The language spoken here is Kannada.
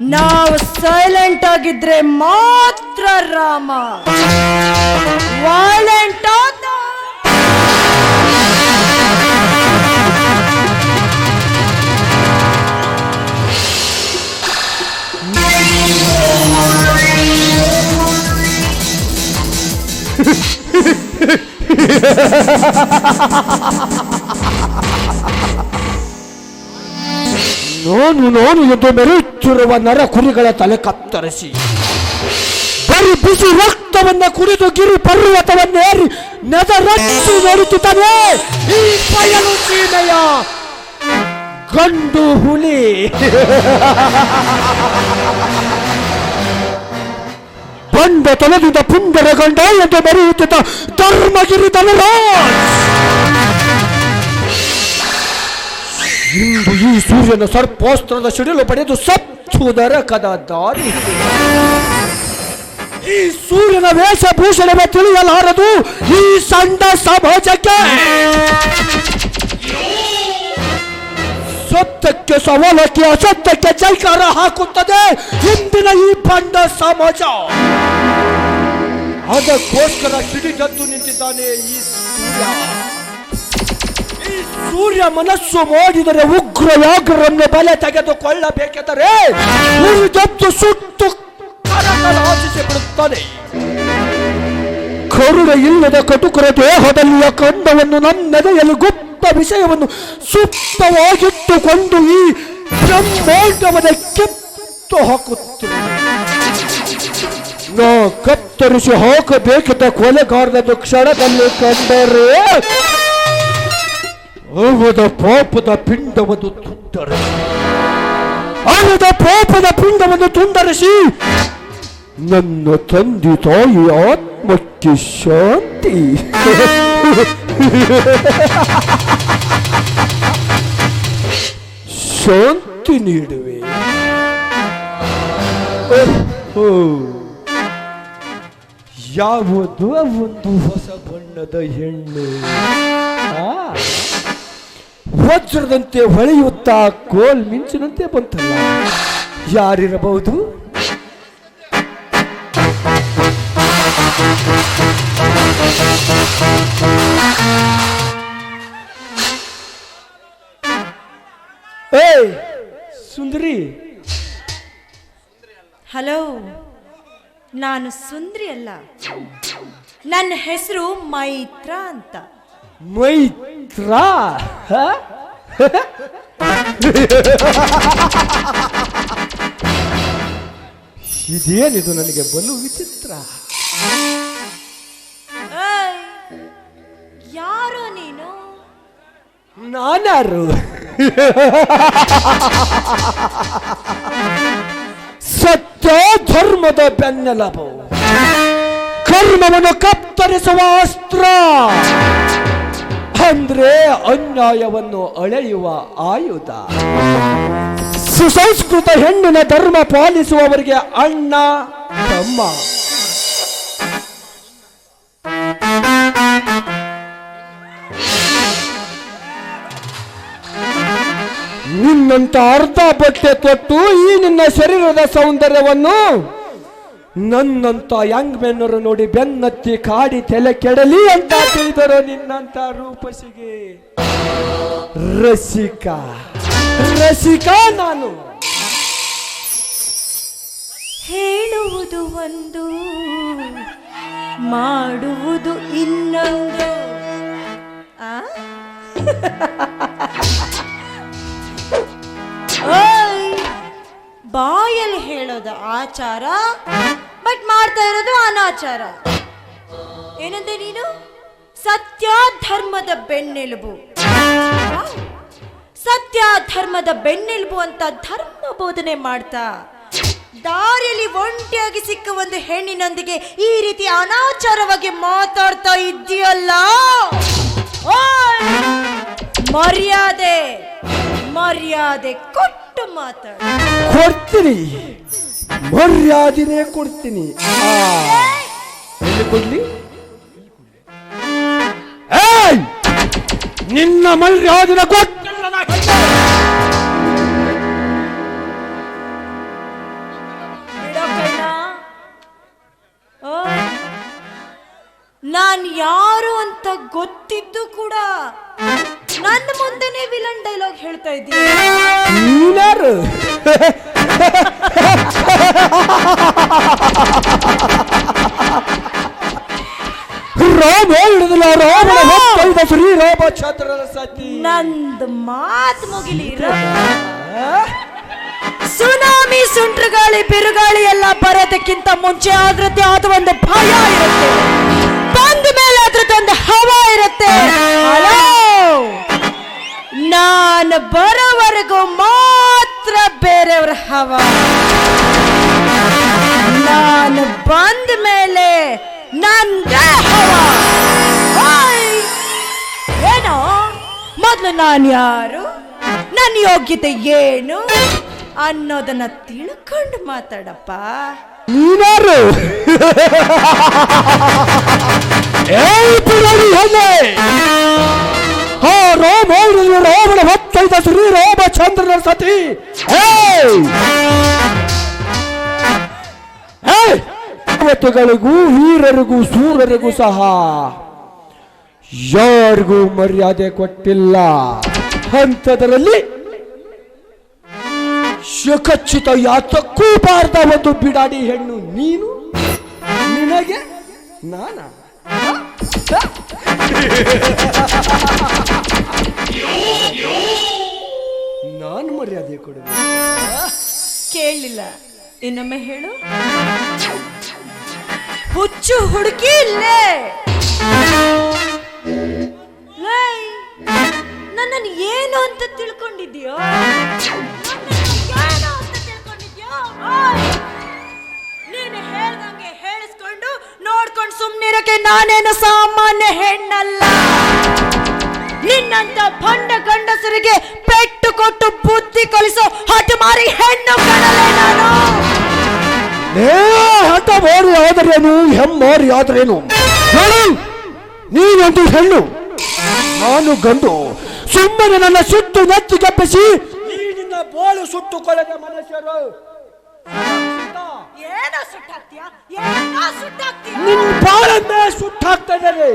ನಾವು ಸೈಲೆಂಟ್ ಆಗಿದ್ರೆ ಮಾತ್ರ ರಾಮ. ವೈಲೆಂಟ್ ಆದ. ನಾನು ನಾನು ಎಂದು ಮೆರೆಯುತ್ತಿರುವ ನರ ಕುರಿಗಳ ತಲೆ ಕತ್ತರಿಸಿ, ಬರಿ ಬಿಸಿ ರಕ್ತವನ್ನ ಕುಡಿದು ಗಿರಿ ಪರ್ವತವನ್ನೇರಿ ನೆದರಚ್ಚಿ ನೋಡುತ್ತಿದ್ದಾನೆ. ಈ ಬಯಲು ಸೀಮೆಯ ಗಂಡು ಹುಲಿ. ಬಂದ ತಲದಿಂದ ಪುಂಡರ ಗಂಡ ಎಂದು ಮೆರೆಯುತ್ತಿದ್ದ ಧರ್ಮಗಿರಿ ಧನರಾಜ್. ಇಂದು ಈ ಸೂರ್ಯನ ಸರ್ಪೋಸ್ತ್ರದ ಸಿಡಿಲು ಪಡೆದು ಸತ್ತು ಕದ ದಾರಿ. ಈ ಸೂರ್ಯನ ವೇಷಭೂಷಣವೇ ತಿಳಿಯಲಾರದು ಈ ಸಂಡ ಸಮಾಜಕ್ಕೆ. ಸತ್ಯಕ್ಕೆ ಸವಾಲಕ್ಕೆ ಅಸತ್ಯಕ್ಕೆ ಜೈಕಾರ ಹಾಕುತ್ತದೆ ಇಂದಿನ ಈ ಬಂಡ ಸಮಾಜ. ಅದಕ್ಕೋಸ್ಕರ ಸಿಡಿಗದ್ದು ನಿಂತಿದ್ದಾನೆ ಈ ಸೂರ್ಯ. ಸೂರ್ಯ ಮನಸ್ಸು ಮಾಡಿದರೆ ಉಗ್ರ ಯಾಗರನ್ನು ಬಲೆ ತೆಗೆದುಕೊಳ್ಳಬೇಕೆಂದರೆ ಉಳಿದದ್ದು ಸುಟ್ಟು ಕರಕಲಾಚಿಸಿ ಬಿಡುತ್ತಾನೆ ಕರುಣ ಇಲ್ಲದ ಕಟುಕರ ದೇಹದಲ್ಲಿಯ ಕಂಡವನ್ನು ನನ್ನೆದೆಯಲ್ಲಿ ಗುಪ್ತ ವಿಷಯವನ್ನು ಸುಪ್ತವಾಗಿಟ್ಟುಕೊಂಡು ಈ ಬ್ರಹ್ಮಾಂಡವನ್ನ ಕೆತ್ತು ಹಾಕುತ್ತ ಕತ್ತರಿಸಿ ಹಾಕಬೇಕಿದ್ದ ಕೊಲೆಗಾರನನ್ನು ಕ್ಷಣದಲ್ಲಿ ಕಂಡರೆ ಅವದ ಪಾಪದ ಪಿಂಡವನ್ನು ತುಂಡರಿಸಿ. ಅವದ ಪಾಪದ ಪಿಂಡವನ್ನು ತುಂಡರಿಸಿ. ನನ್ನ ತಂದೆ ತಾಯಿ ಆತ್ಮಕ್ಕೆ ಶಾಂತಿ. ಶಾಂತಿ ನೀಡುವೆ. ಯಾವುದೋ ಒಂದು ಹೊಸ ಬಣ್ಣದ ಹೆಣ್ಣು ವಜ್ರದಂತೆ ಹೊಳೆಯುತ್ತಾ ಕೋಲ್ ಮಿಂಚಿನಂತೆ ಬಂತಲ್ಲ. ಯಾರಿರಬಹುದು? ಏಯ್, ಸುಂದರಿ. ಹಲೋ, ನಾನು ಸುಂದ್ರಿ ಅಲ್ಲ. ನನ್ನ ಹೆಸರು ಮೈತ್ರ ಅಂತ. ಮೈತ್ರ? ಇದೇನಿದು ನನಗೆ ಬಲು ವಿಚಿತ್ರ? ಯಾರು ಯಾರೋ ನೀನು? ನಾನಾರು. ಸತ್ಯ ಧರ್ಮದ ಬೆನ್ನೆಲಬು. ಕರ್ಮವನ್ನು ಕತ್ತರಿಸುವ ಅಸ್ತ್ರ. ಅಂದ್ರೆ ಅನ್ಯಾಯವನ್ನು ಅಳೆಯುವ ಆಯುಧ. ಸುಸಂಸ್ಕೃತ ಹೆಣ್ಣಿನ ಧರ್ಮ ಪಾಲಿಸುವವರಿಗೆ ಅಣ್ಣ, ತಮ್ಮ. ನಿನ್ನಂತ ಅರ್ಧ ಬಟ್ಟೆ ತೊಟ್ಟು ಈ ನಿನ್ನ ಶರೀರದ ಸೌಂದರ್ಯವನ್ನು ನನ್ನಂತ ಯಂಗ್ ಮೆನ್ನರು ನೋಡಿ ಬೆನ್ನತ್ತಿ ಕಾಡಿ ತಲೆ ಕೆಡಲಿ ಅಂತ ತಿಳಿದರು ನಿನ್ನಂತ ರೂಪಸಿಗೆ. ರಸಿಕ ರಸಿಕ ನಾನು. ಹೇಳುವುದು ಒಂದು, ಮಾಡುವುದು ಇನ್ನೊಂದು. ಆ? ಹೇಳೋದು ಆಚಾರ ಬಟ್ ಮಾಡ್ತಾ ಇರೋದು ಅನಾಚಾರ. ಏನಂದೆ ನೀನು? ಸತ್ಯ ಧರ್ಮದ ಬೆನ್ನೆಲುಬು. ಸತ್ಯ ಧರ್ಮದ ಬೆನ್ನೆಲುಬು ಅಂತ ಧರ್ಮ ಬೋಧನೆ ಮಾಡ್ತಾ. ದಾರಿಯಲ್ಲಿ ಒಂಟಿಯಾಗಿ ಸಿಕ್ಕ ಒಂದು ಹೆಣ್ಣಿನೊಂದಿಗೆ ಈ ರೀತಿ ಅನಾಚಾರವಾಗಿ ಮಾತಾಡ್ತಾ ಇದ್ದೀಯಲ್ಲ? ಓಯ್! ಮರ್ಯಾದೆ ಮರ್ಯಾದೆ ಕೊಟ್ಟು ಕೊಟ್ಟು ಮಾತಾಡು. ಕೊಡ್ತೀನಿ. ಮರ್ಯಾದಿನೇ ಕೊಡ್ತೀನಿ. ಎಲ್ಲಿ ಕೊಡ್ಲಿ? ಏಯ್! ನಿನ್ನ ಮರ್ಯಾದಿನ ಕೊಟ್ಟ ನಾನು ಯಾರು ಅಂತ ಗೊತ್ತಿದ್ದು ಕೂಡ ಮುಂದೆನೆ ವಿಲನ್ ಡೈಲಾಗ್ ಹೇಳ್ತಾ ಇದ್ದೀಯ? ನೀನ್ಯಾರು ರಾಮ ಹಿಡಿದಿಲ್ಲ ರಾಮನ ಹೊತ್ತೊಯ್ದ ಶ್ರೀರಾಮಚಂದ್ರನ ಸತಿ. ನಂದ್ ಮಾತು ಮುಗಿಲಿ ಸುನಾಮಿ ಸುಂಟ್ರಗಾಳಿ ಬಿರುಗಾಳಿ ಎಲ್ಲ ಬರೋದಕ್ಕಿಂತ ಮುಂಚೆ ಆದ್ರತೆ ಆದ ಒಂದು ನಾನು ಬರೋವರೆಗೂ ಮಾತ್ರ ಬೇರೆಯವ್ರ ಹವ. ನಾನು ಬಂದ ಮೇಲೆ ಹಾಯ್. ಏನೋ? ಮೊದಲು ನಾನು ಯಾರು? ನನ್ನ ಯೋಗ್ಯತೆ ಏನು? ಅನ್ನೋದನ್ನ ತಿಳ್ಕೊಂಡು ಮಾತಾಡಪ್ಪ. ನೀನಾರು ದೇವತೆಗಳಿಗೂ ವೀರರಿಗೂ ಸೂರರಿಗೂ ಸಹ ಯಾರಿಗೂ ಮರ್ಯಾದೆ ಕೊಟ್ಟಿಲ್ಲ. ಅಂಥದರಲ್ಲಿ ಶಕಚಿತ ಯಾತಕ್ಕೂ ಬಾರದ ಒಂದು ಬಿಡಾಡಿ ಹೆಣ್ಣು ನೀನು, ನಿನಗೆ ನಾನ? ನಾನು ಮರ್ಯಾದೆ ಕೊಡುವೆ ಕೇಳಲಿಲ್ಲ ಇನ್ನೊಮ್ಮೆ ಹೇಳು. ಹುಚ್ಚು ಹುಡುಕಿ ಲೈ, ನನ್ನನ್ನು ಏನು ಅಂತ ತಿಳ್ಕೊಂಡಿದ್ಯೋ! ನೀನು ಹೇಳ್ದಂಗೆ ಹೇಳಿಸ್ಕೊಂಡು ನೋಡ್ಕೊಂಡು ಸುಮ್ಮನಿರಕ್ಕೆ ನಾನೇನು ಸಾಮಾನ್ಯ ಹೆಣ್ಣಲ್ಲ. ನಿನ್ನಂತ ಭಂಡ ಗಂಡಸರಿಗೆ ಪೆಟ್ಟು ಕೊಟ್ಟು ಬುದ್ಧಿ ಕಲಿಸೋ ಹಠಮಾರಿ ಹೆಣ್ಣು ಕಣಲೆ ನಾನು. ಆದರೇನು ಹೆಮ್ಮಾರಿ ಆದರೇನು ಹೇಳು ನೀನೊಂದು ಹೆಣ್ಣು. ನಾನು ಗಂಡು. ಸುಮ್ಮನೆ ನನ್ನ ಸುತ್ತು ನೆತ್ತಿ ಕಪ್ಪಿಸಿ ನಿನ್ನ ಬೋಳು ಸುಟ್ಟು ಕೊಳೆದ ಮನುಷ್ಯರು. ಏನೋ ಸುಟ್ಟಾಕ್ತೀಯ ಏನೋ ಸುಟ್ಟಾಕ್ತೀಯ ನಿನ್ನ ಬಾಳನ್ನೇ ಸುಟ್ಟಾಕ್ತಾ ಇದ್ದಾರೆ